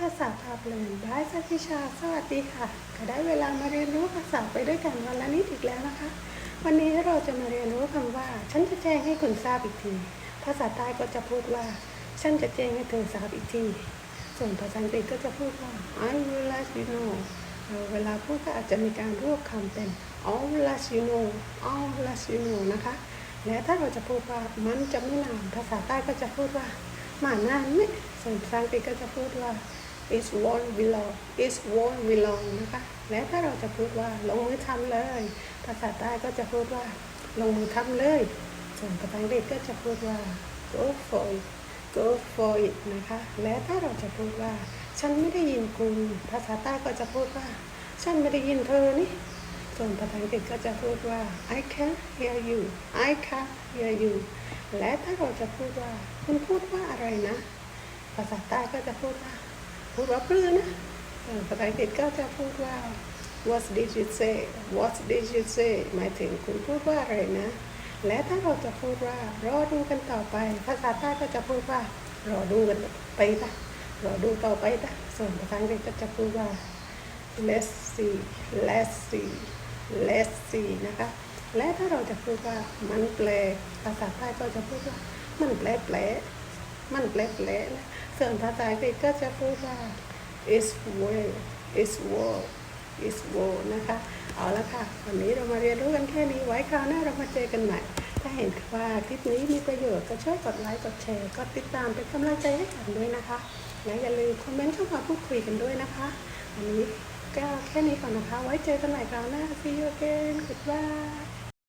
ภาษาพาเพลินบายสักิชา สวัสดีค่ะก็ได้เวลามาเรียนรู้ภาษาไปด้วยกันวันละนิดอีกแล้วนะคะ วันนี้เราจะมาเรียนรู้คำว่า ฉันจะแจ้งให้คุณทราบอีกที ภาษาใต้ก็จะพูดว่า ฉันจะแจ้งให้เธอทราบอีกที ส่วนภาษาอังกฤษก็จะพูดว่า I will let you know เวลาพูดก็อาจจะมีการรวบคำเป็น I'll let you know I'll let you know นะคะ และถ้าเราจะพูดว่ามันจะไม่นานภาษาใต้ก็จะพูดว่า มานานไหมส่วนภาษาอังกฤษก็จะพูดว่า it won't be long it won't be long นะคะและถ้าเราจะพูดว่าลงมือทำเลย ภาษาใต้ก็จะพูดว่า ลงมือทำเลย ส่วนภาษาอังกฤษก็จะพูดว่า go for it go for it นะคะ และถ้าเราจะพูดว่า ฉันไม่ได้ยินคุณ ภาษาใต้ก็จะพูดว่า ฉันไม่ได้ยินเธอนี่ ส่วนภาษาอังกฤษก็จะพูดว่า I can't hear you I can't hear you และถ้าเราจะพูดว่า คุณพูดว่าอะไรนะ ภาษาใต้ก็จะพูดว่า พูดว่าปลื้อนะภาษาอังกฤษก็จะพูดว่า What did you say What did you say หมายถึงคุณพูดว่าอะไรนะ และถ้าเราจะพูดว่ารอดูกันต่อไป ภาษาใต้ก็จะพูดว่ารอดูกันไปนะรอดูต่อไปนะส่วนภาษาอังกฤษก็จะพูดว่า let's see let's see let's see นะคะ และถ้าเราจะพูดว่ามันแปลกภาษาใต้ก็จะพูดว่า มันแปลกแปลมันแปลกแปลนะ ส่วนภาษาอังกฤษก็จะพูดว่า is well is well is well นะคะ เอาละค่ะ วันนี้เรามาเรียนรู้กันแค่นี้ไว้คราวหน้าเรามาเจอกันใหม่ ถ้าเห็นว่าคลิปนี้มีประโยชน์ก็ช่วยกดไลค์ กดแชร์ กดติดตามเป็นกำลังใจให้กันด้วยนะคะ และอย่าลืมคอมเมนต์เข้ามาพูดคุยกันด้วยนะคะ วันนี้ก็แค่นี้ก่อนนะคะ ไว้เจอกันใหม่คราวหน้า see you again goodbye